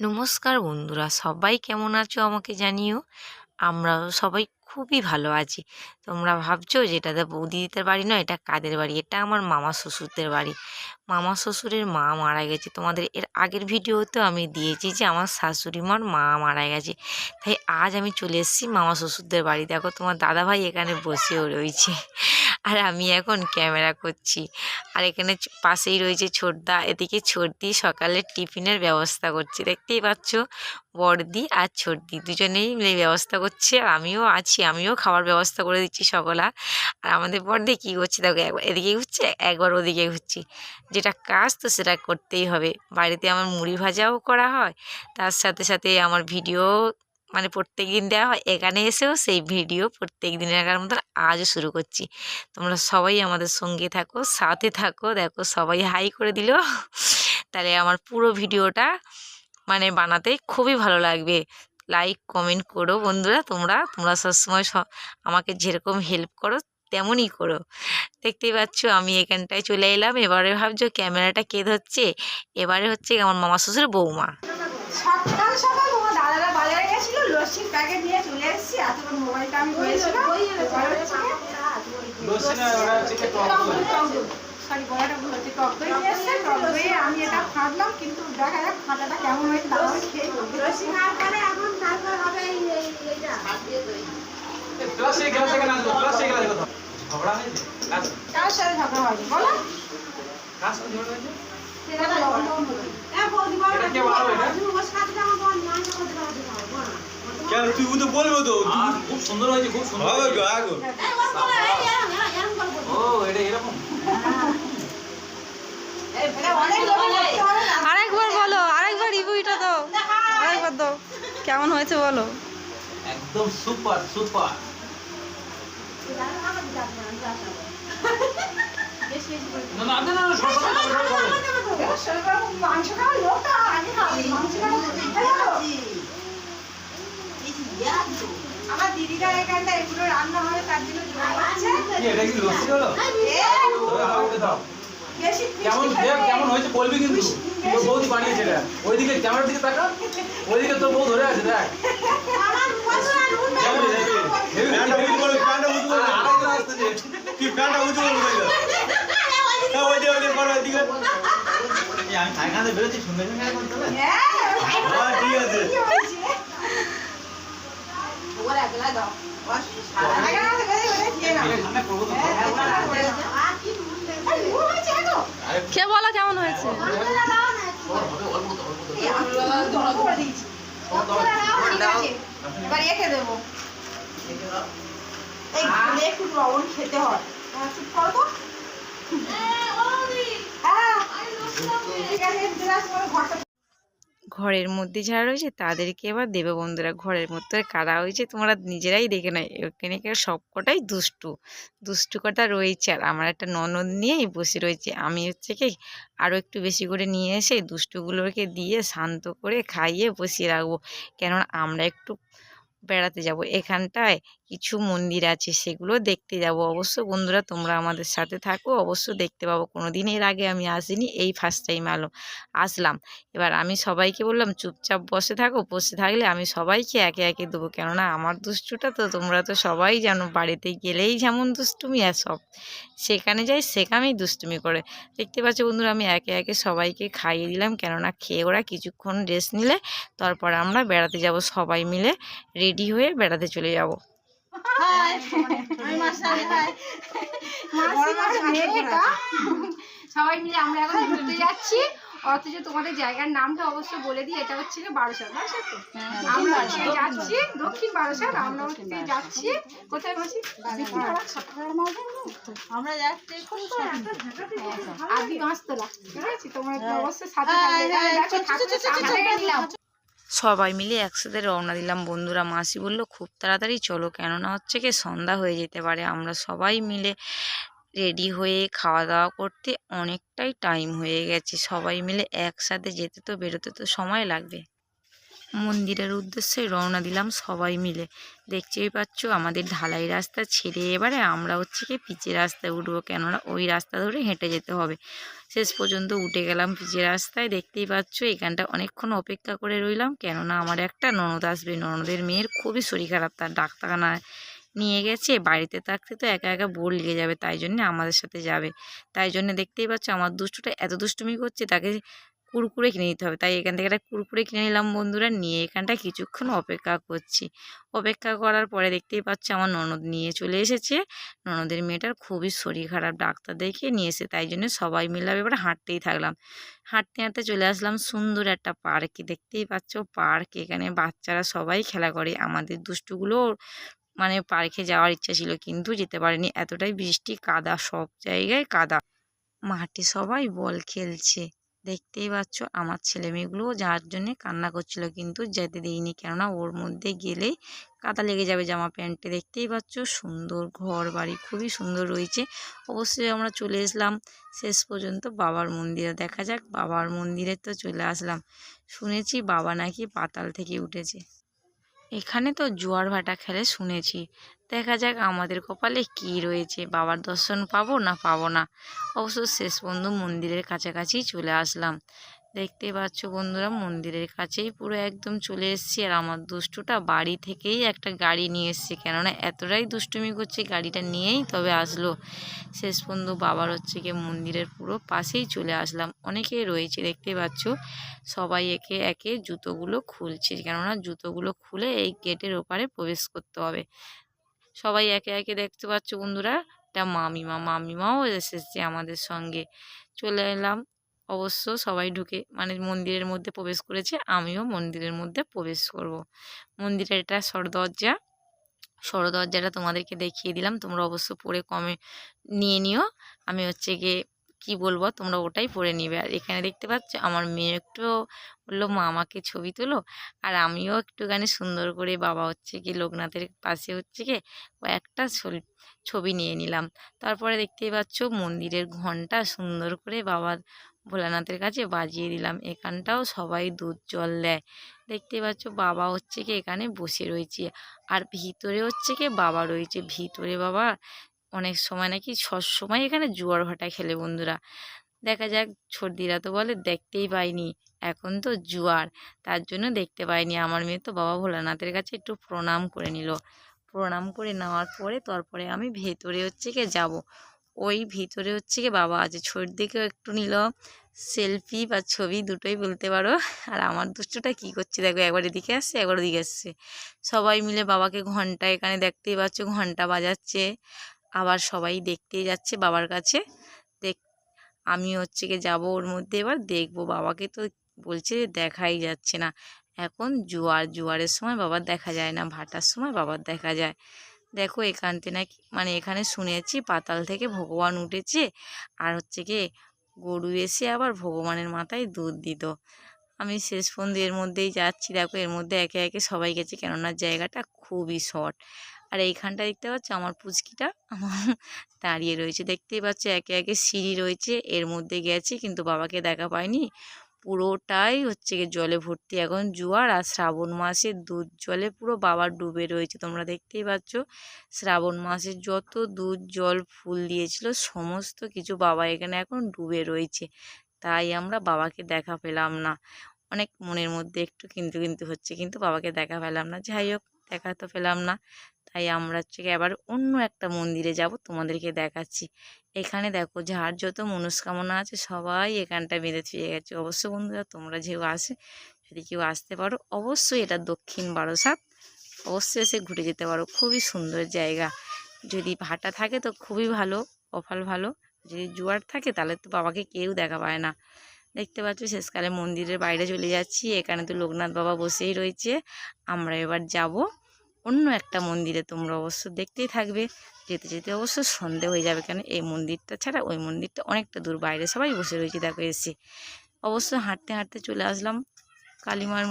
নমস্কার বন্ধুরা, সবাই কেমন আছো আমাকে জানিও? আমরা সবাই খুবই ভালো আছি। তোমরা ভাবছ যে এটা বৌদিদের বাড়ি নয়, এটা কাদের বাড়ি? এটা আমার মামা শ্বশুরদের বাড়ি। মামা শ্বশুরের মা মারা গেছে। তোমাদের এর আগের ভিডিওতেও আমি দিয়েছি যে আমার শাশুড়ি মার মা মারা গেছে। তাই আজ আমি চলে এসেছি মামা শ্বশুরদের বাড়ি। দেখো তোমার দাদাভাই এখানে বসেও রয়েছে। আর আমি এখন ক্যামেরা করছি। আর এখানে পাশেই রয়েছে ছোটদা, এদিকে ছোটদি সকালে টিফিনের ব্যবস্থা করছে। দেখতেই পাচ্ছ, বড়দি আর ছোটদি দুজনেই মিলে ব্যবস্থা করছে। আর আমিও আছি, আমিও খাবার ব্যবস্থা করে দিচ্ছি সকলা। আর আমাদের বড়দি কী করছে দেখো, একবার এদিকে ঘুরছে, একবার ওদিকে ঘুরছি। যেটা কাজ তো সেটা করতেই হবে। বাড়িতে আমার মুড়ি ভাজাও করা হয়, তার সাথে সাথে আমার ভিডিও মানে প্রত্যেক দিন দেওয়া হয়। এখানে এসেও সেই ভিডিও প্রত্যেক দিনের মতন আজও শুরু করছি। তোমরা সবাই আমাদের সঙ্গে থাকো, সাথে থাকো। দেখো সবাই হাই করে দিল। তাহলে আমার পুরো ভিডিওটা মানে বানাতে খুবই ভালো লাগবে। লাইক কমেন্ট করো বন্ধুরা। তোমরা তোমরা সবসময় আমাকে যেরকম হেল্প করো, তেমনই করো। দেখতেই পাচ্ছ, আমি এখানটায় চলে এলাম। এবারে ভাবছ, ক্যামেরাটা কে ধরছে? এবারে হচ্ছে আমার মামা শ্বশুর বৌমা। সকাল সকাল তোমার দাদারা বাজারে গেছিল লস্যির প্যাকেট নিয়ে চলে এসেছি তোমার মোবাইলটা আমি ধরেছিলাম সরি বড়াটা ভুল হচ্ছে টক দই নিয়ে এসছে টক দইয়ে আমি এটা ফাটলাম কিন্তু দেখা যাক ফাটাটা কেমন হয়েছে দাদা খেয়ে লস্যি খাওয়ার পরে এখন তারপর হবে এই এই- এইটা কার সাথে ঝগড়া হয়নি বলো সেটা তো লবণ টবণ হলো। কেন তুই ও তো বলব তো? খুব সুন্দর হয়েছে খুব সুন্দর ও এটা এরকম। আরেকবার বলো আরেকবার রিভিউটা দাও। আরেকবার দাও। কেমন হয়েছে বলো। একদম সুপার সুপার না না না, মাংস লোকটা আগে খাবে মাংস খাওয়ার আমার দিদিরা এখানটা এগুলো রান্না হবে তার জন্য জোগাড় করছে। কি এটা কি লস্যি হলো? এ, আমাকে দাও। কেমন কেমন হয়েছে বলবি কিন্তু। তোর বৌদি বানিয়েছে এটা। ওইদিকে ক্যামেরার দিকে তাকা। ওইদিকে তোর বউ ধরে আছে দেখ। হ্যাঁ আমি সাইকেলে বেরোচ্ছি সুন্দর হ্যাঁ, হ্যাঁ ঠিক আছে। হ্যাঁ, কে বলো কেমন হয়েছে এবার দেবো একটু লবণ খেতে হয় হ্যাঁ, চুপ করো তো হ্যাঁ ঠিক আছে ঘরটা ঘরের মধ্যে যারা রয়েছে তাদেরকে এবার দেবে বন্ধুরা ঘরের মধ্যে কারা হয়েছে তোমরা নিজেরাই দেখে নেয় এখানে সব কটাই দুষ্টু। দুষ্টু কটা রয়েছে আর আমার একটা ননদ নিয়েই বসে রয়েছে। আমি হচ্ছে কি আরও একটু বেশি করে নিয়ে এসে দুষ্টুগুলোকে দিয়ে শান্ত করে খাইয়ে বসিয়ে রাখব। কেননা আমরা একটু বেড়াতে যাব। এখানটায় কিছু মন্দির আছে সেগুলো দেখতে যাব। অবশ্য বন্ধুরা তোমরা আমাদের সাথে থাকো, অবশ্য দেখতে পাবো। কোনো দিন এর আগে আমি আসিনি, এই ফার্স্ট টাইম আলো, আসলাম। এবার আমি সবাইকে বললাম, চুপচাপ বসে থাকো, বসে থাকলে আমি সবাইকে একে একে দেবো। কেননা আমার দুষ্টুটা তো, তোমরা তো সবাই জানো, বাড়িতে গেলেই যেমন দুষ্টুমি আর সব। সেখানে যাই, সেখানেই দুষ্টুমি করে। দেখতে পাচ্ছ বন্ধুরা, আমি একে একে সবাইকে খাইয়ে দিলাম। কেননা খেয়ে ওরা কিছুক্ষণ রেস্ট নিলে, তারপর আমরা বেড়াতে যাব সবাই মিলে রেডি হয়ে বেড়াতে চলে যাব। সবাই মিলে আমরা এখন ঘুরতে যাচ্ছি। অথচ তোমাদের জায়গার নামটা অবশ্য বলে দিই এটা হচ্ছে গিয়ে বারোসাত বারোসাত তো আমরা যাচ্ছি দক্ষিণ বারোসাত আমরা হচ্ছে যাচ্ছি। কোথায় মাসি? আমরা যাচ্ছি আদি মাসতলা ঠিক আছে তোমরা অবশ্যই সাথে থাকবে। সবাই মিলে একসাথে রওনা দিলাম। বন্ধুরা, মাসি বলল, খুব তাড়াতাড়ি চলো, কেননা হচ্ছে কি সন্ধ্যা হয়ে যেতে পারে। আমরা সবাই মিলে রেডি হয়ে খাওয়া দাওয়া করতে অনেকটাই টাইম হয়ে গেছে। সবাই মিলে একসাথে যেতে তো বেরোতে তো সময় লাগবে। মন্দিরের উদ্দেশ্যে রওনা দিলাম সবাই মিলে। দেখতেই পাচ্ছ, আমাদের ঢালাই রাস্তা ছেড়ে এবারে আমরা হচ্ছে কি পিচের রাস্তায় উঠবো। কেননা ওই রাস্তা ধরে হেঁটে যেতে হবে। শেষ পর্যন্ত উঠে গেলাম পিচের রাস্তায়। দেখতেই পাচ্ছ, এখানটা অনেকক্ষণ অপেক্ষা করে রইলাম। কেননা আমার একটা ননদ আসবে। ননদের মেয়ের খুবই শরীর খারাপ। তার ডাক্তারখানায় নিয়ে গেছে। বাড়িতে থাকতে তো একা একা বোর লেগে যাবে। তাই জন্য আমাদের সাথে যাবে। তাই জন্য দেখতেই পাচ্ছ, আমার দুষ্টুটা এত দুষ্টুমি করছে, তাকে কুরকুরে কিনে নিতে হবে। তাই এখান থেকে একটা কুরকুরে কিনে নিলাম বন্ধুরা। নিয়ে এখানটা কিছুক্ষণ অপেক্ষা করছি। অপেক্ষা করার পরে দেখতেই পাচ্ছ আমার ননদ নিয়ে চলে এসেছে। ননদের মেয়েটার খুবই শরীর খারাপ ডাক্তার দেখে নিয়ে এসে তাই জন্য সবাই মিলে এবার হাঁটতেই থাকলাম। হাঁটতে হাঁটতে চলে আসলাম সুন্দর একটা পার্কে। দেখতেই পাচ্ছ পার্ক। এখানে বাচ্চারা সবাই খেলা করে। আমাদের দুষ্টুগুলো মানে পার্কে যাওয়ার ইচ্ছা ছিল কিন্তু যেতে পারেনি। এতটাই বৃষ্টি, কাদা সব জায়গায় কাদা। মাঠে সবাই বল খেলছে। দেখতেই পাচ্ছ আমার ছেলে মেয়েগুলোও যাওয়ার জন্যে কান্না করছিল কিন্তু যেতে দিইনি কেননা ওর মধ্যে গেলেই কাদা লেগে যাবে জামা প্যান্টে। দেখতেই পাচ্ছ সুন্দর ঘর বাড়ি, খুবই সুন্দর রয়েছে। অবশ্যই আমরা চলে আসলাম শেষ পর্যন্ত বাবার মন্দিরে। দেখা যাক বাবার মন্দিরে তো চলে আসলাম। শুনেছি বাবা নাকি পাতাল থেকে উঠেছে। এখানে তো জোয়ার ভাটা খেলে শুনেছি। দেখা যাক আমাদের কপালে কী রয়েছে। বাবার দর্শন পাবো না পাবো না? অবশ্য শেষ বন্ধু মন্দিরের কাছাকাছি চলে আসলাম। দেখতে পাচ্ছ বন্ধুরা, মন্দিরের কাছেই পুরো একদম চলে এসেছি। আর আমার দুষ্টুটা বাড়ি থেকেই একটা গাড়ি নিয়ে এসছে। কেননা এতটাই দুষ্টুমি করছে গাড়িটা নিয়েই তবে আসলো। শেষ বন্ধু বাবার হচ্ছে গিয়ে মন্দিরের পুরো পাশেই চলে আসলাম। অনেকেই রয়েছে, দেখতে পাচ্ছ? সবাই একে একে জুতোগুলো খুলছে। কেননা জুতোগুলো খুলে এই গেটের ওপারে প্রবেশ করতে হবে। সবাই একে একে দেখতে পাচ্ছ বন্ধুরা। এটা মামিমা, মামিমাও এসেছে আমাদের সঙ্গে। চলে এলাম। অবশ্য সবাই ঢুকে মানে মন্দিরের মধ্যে প্রবেশ করেছে। আমিও মন্দিরের মধ্যে প্রবেশ করব। মন্দিরের এটা সরদরজা। সরদরজাটা তোমাদেরকে দেখিয়ে দিলাম। তোমরা অবশ্য পরে কমে নিয়ে নিও। আমি হচ্ছে গিয়ে কি বলব? তোমরা ওটাই পড়ে নিবে। আর এখানে দেখতে পাচ্ছ, আমার মেয়ে একটু বলল, মা, আমাকে ছবি তোলো। আর আমিও একটুখানি সুন্দর করে বাবা হচ্ছে কি লোকনাথের পাশে হচ্ছে কি একটা ছবি ছবি নিয়ে নিলাম। তারপরে দেখতেই পাচ্ছ, মন্দিরের ঘণ্টা সুন্দর করে বাবার ভোলানাথের কাছে বাজিয়ে দিলাম। এখানটাও সবাই দুধ জল দেয়। দেখতে পাচ্ছ, বাবা হচ্ছে কি এখানে বসে রয়েছে। আর ভিতরে হচ্ছে কি বাবা রয়েছে। ভিতরে বাবা অনেক সময় নাকি সব সময় এখানে জোয়ার ভাটা খেলে বন্ধুরা। দেখা যাক সর্দিরা তো বলে দেখতেই পাইনি, এখন তো জুয়ার। তার জন্য দেখতে পাইনি। আমার মেয়ে তো বাবা ভোলানাথের কাছে একটু প্রণাম করে নিল। প্রণাম করে নেওয়ার পরে তারপরে আমি ভেতরে হচ্ছে কি যাব। ওই ভিতরে হচ্ছে গিয়ে বাবা আছে সর্দিকেও একটু নিল। সেলফি বা ছবি দুটোই বলতে পারো। আর আমার দুষ্টটা কী করছে দেখো, একবার এদিকে আসছে, একবার ওদিকে আসছে। সবাই মিলে বাবাকে ঘণ্টা এখানে দেখতেই পাচ্ছ, ঘণ্টা বাজাচ্ছে। আবার সবাই দেখতেই যাচ্ছে বাবার কাছে। দেখ, আমি হচ্ছে কি যাব ওর মধ্যে, এবার দেখব। বাবাকে তো বলছে দেখাই যাচ্ছে না। এখন জোয়ার, জোয়ারের সময় বাবার দেখা যায় না, ভাটার সময় বাবার দেখা যায়। দেখো এখানতে নাকি মানে এখানে শুনেছি পাতাল থেকে ভগবান উঠেছে আর হচ্ছে কি গরু এসে আবার ভগবানের মাথায় দুধ দিত। আমি শেষ পর্যন্ত এর মধ্যেই যাচ্ছি। দেখো এর মধ্যে একে একে সবাই গেছে, কেননা জায়গাটা খুবই শর্ট। আর এইখানটা দেখতে পাচ্ছ আমার পুচকিটা, আমার দাঁড়িয়ে রয়েছে। দেখতেই পাচ্ছ একে একে সিঁড়ি রয়েছে, এর মধ্যে গেছে কিন্তু বাবাকে দেখা পায়নি পুরোটাই হচ্ছে গিয়ে জলে ভর্তি এখন জোয়ার আর শ্রাবণ মাসে দুধ জলে পুরো বাবা ডুবে রয়েছে। তোমরা দেখতেই পাচ্ছ শ্রাবণ মাসে যত দুধ, জল, ফুল দিয়েছিল সমস্ত কিছু বাবা এখানে এখন ডুবে রয়েছে। তাই আমরা বাবাকে দেখা পেলাম না। অনেক মনের মধ্যে একটু কিন্তু কিন্তু হচ্ছে কিন্তু বাবাকে দেখা পেলাম না। যাই হোক, দেখা তো পেলাম না। তাই আমরা হচ্ছে আবার অন্য একটা মন্দিরে যাব, তোমাদেরকে দেখাচ্ছি। এখানে দেখো যার যত মনস্কামনা আছে সবাই এখানটা বেঁধে থুয়ে গেছে। অবশ্য বন্ধুরা তোমরা যেও আসে, যদি কেউ আসতে পারো অবশ্যই এটা দক্ষিণ বারোসাত, অবশ্যই এসে ঘুরে যেতে পারো। খুবই সুন্দর জায়গা। যদি ভাটা থাকে তো খুবই ভালো, কপাল ভালো। যদি জোয়ার থাকে তাহলে তো বাবাকে কেউ দেখা পায় না। দেখতে পাচ্ছ শেষকালে মন্দিরের বাইরে চলে যাচ্ছি। এখানে তো লোকনাথ বাবা বসেই রয়েছে। আমরা এবার যাব অন্য একটা মন্দিরে তোমরা অবশ্য দেখতেই থাকবে। যেতে যেতে অবশ্য সন্ধে হয়ে যাবে কেন? এই মন্দিরটা ছাড়া ওই মন্দিরটা অনেকটা দূর। বাইরে সবাই বসে রয়েছে, দেখো এসে। অবশ্য হাঁটতে হাঁটতে চলে আসলাম। কালীমার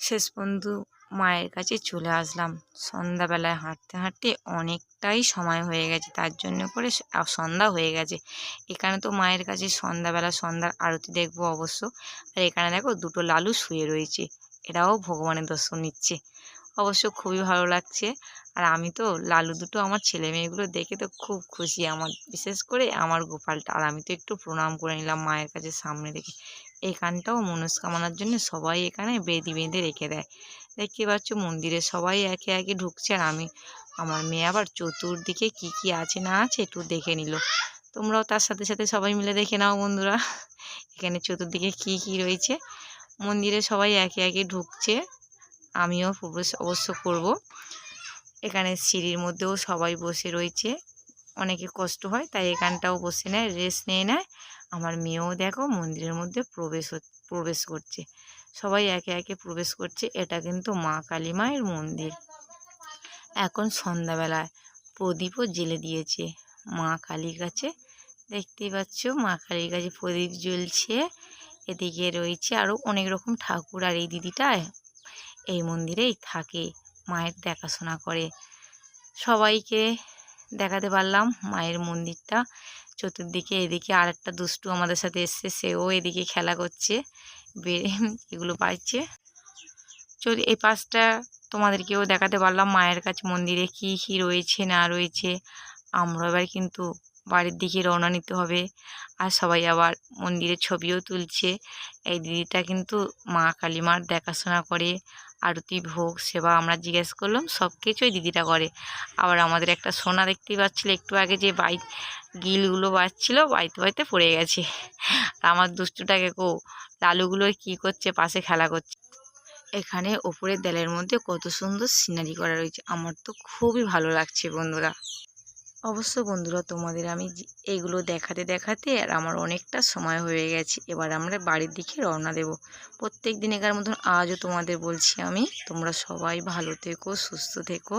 শেষ বন্ধু মায়ের কাছে চলে আসলাম। সন্ধ্যাবেলায় হাঁটতে হাঁটতে অনেকটাই সময় হয়ে গেছে। তার জন্য করে সন্ধ্যা হয়ে গেছে। এখানে তো মায়ের কাছে সন্ধ্যাবেলা সন্ধ্যার আরতি দেখব অবশ্য। আর এখানে দেখো দুটো লালু শুয়ে রয়েছে। এরাও ভগবানের দর্শন নিচ্ছে। অবশ্য খুবই ভালো লাগছে। আর আমি তো লালু দুটো আমার ছেলে মেয়েগুলো দেখে তো খুব খুশি আমার, বিশেষ করে আমার গোপালটা। আর আমি তো একটু প্রণাম করে নিলাম মায়ের কাছে সামনে রেখে। এখানটাও মনস্কামনার জন্য সবাই এখানে বেঁধে বেঁধে রেখে দেয়। দেখতে পাচ্ছ মন্দিরে সবাই একে একে ঢুকছে আর আমি, আমার মেয়ে আবার চতুর্দিকে কি কি আছে না আছে একটু দেখে নিল। তোমরাও তার সাথে সাথে সবাই মিলে দেখে নাও বন্ধুরা। এখানে চতুর্দিকে কি কি রয়েছে। মন্দিরে সবাই একে একে ঢুকছে। আমিও প্রবেশ অবশ্য করব। এখানে সিঁড়ির মধ্যেও সবাই বসে রয়েছে। অনেকে কষ্ট হয়, তাই এখানটাও বসে নেয় রেস্ট নিয়ে নেয়। আমার মেয়েও দেখো মন্দিরের মধ্যে প্রবেশ প্রবেশ করছে। সবাই একে একে প্রবেশ করছে। এটা কিন্তু মা কালী মায়ের মন্দির। এখন সন্ধ্যাবেলায় প্রদীপও জেলে দিয়েছে মা কালীর কাছে। দেখতেই পাচ্ছ মা কালীর কাছে প্রদীপ জ্বলছে। এদিকে রয়েছে আরও অনেক রকম ঠাকুর আর এই দিদিটা এই মন্দিরেই থাকে, মায়ের দেখাশোনা করে। সবাইকে দেখাতে পারলাম মায়ের মন্দিরটা। চতুর্দিকে এদিকে আর একটা দুষ্টু আমাদের সাথে এসছে, সেও এদিকে খেলা করছে, বেড়ে এগুলো পাচ্ছে চলি, এই পাশটা তোমাদেরকেও দেখাতে পারলাম মায়ের কাছে মন্দিরে কী কী রয়েছে, না রয়েছে। আমরা এবার কিন্তু বাড়ির দিকে রওনা নিতে হবে। আর সবাই আবার মন্দিরের ছবিও তুলছে। এই দিদিটা কিন্তু মা কালী মার দেখাশোনা করে। আরতি, ভোগ, সেবা আমরা জিজ্ঞেস করলাম সব কিছুই দিদিটা করে। আবার আমাদের একটা সোনা দেখতেই পাচ্ছিলো, একটু আগে যে বাই, গিলগুলো বাজছিল বাইতে বাইতে পড়ে গেছে। আর আমার দুষ্টুটাকে কো, লালুগুলো কি করছে, পাশে খেলা করছে। এখানে ওপরের দেলের মধ্যে কত সুন্দর সিনারি করা রয়েছে। আমার তো খুবই ভালো লাগছে বন্ধুরা। অবশ্য বন্ধুরা তোমাদের আমি এগুলো দেখাতে দেখাতে আর আমার অনেকটা সময় হয়ে গেছে। এবার আমরা বাড়ির দিকে রওনা দেব। প্রত্যেক দিন এগার মতন আজও তোমাদের বলছি আমি, তোমরা সবাই ভালো থেকো, সুস্থ থেকো।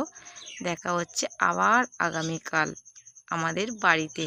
দেখা হচ্ছে আবার আগামীকাল আমাদের বাড়িতে।